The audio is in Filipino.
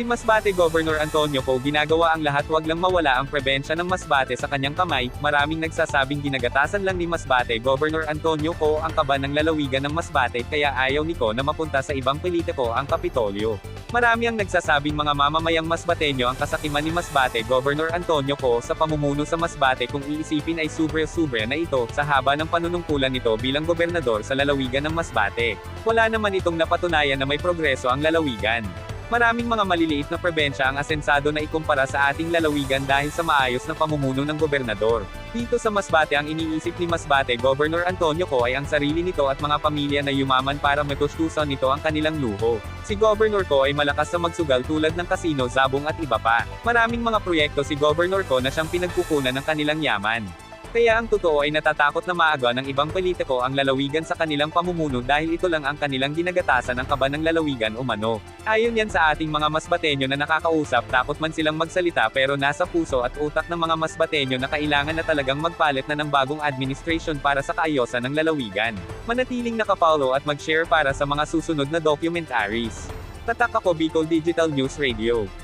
Si Masbate Governor Antonio Ko ginagawa ang lahat wag lang mawala ang prebensya ng Masbate sa kanyang kamay, maraming nagsasabing ginagatasan lang ni Masbate Governor Antonio Ko ang kaba ng lalawigan ng Masbate kaya ayaw ni Ko na mapunta sa ibang politiko ang Kapitolyo. Marami ang nagsasabing mga mamamayang Masbateño ang kasakiman ni Masbate Governor Antonio Ko sa pamumuno sa Masbate kung iisipin ay sobre-sobre na ito sa haba ng panunungkulan nito bilang gobernador sa lalawigan ng Masbate. Wala naman itong napatunayan na may progreso ang lalawigan. Maraming mga maliliit na probensya ang asensado na ikumpara sa ating lalawigan dahil sa maayos na pamumuno ng gobernador. Dito sa Masbate ang iniisip ni Masbate Governor Antonio Ko ay ang sarili nito at mga pamilya na yumaman para matustusan nito ang kanilang luho. Si Governor Ko ay malakas sa magsugal tulad ng kasino, zabong at iba pa. Maraming mga proyekto si Governor Ko na siyang pinagkukunan ng kanilang yaman. Kaya ang totoo ay natatakot na maaga ng ibang politiko ang lalawigan sa kanilang pamumuno dahil ito lang ang kanilang ginagatasan ng kaba ng lalawigan o mano. Ayon yan sa ating mga masbateño na nakakausap takot man silang magsalita pero nasa puso at utak ng mga masbateño na kailangan na talagang magpalit na ng bagong administration para sa kaayusan ng lalawigan. Manatiling nakapaulo at mag-share para sa mga susunod na documentaries. Tatak ako Bicol Digital News Radio.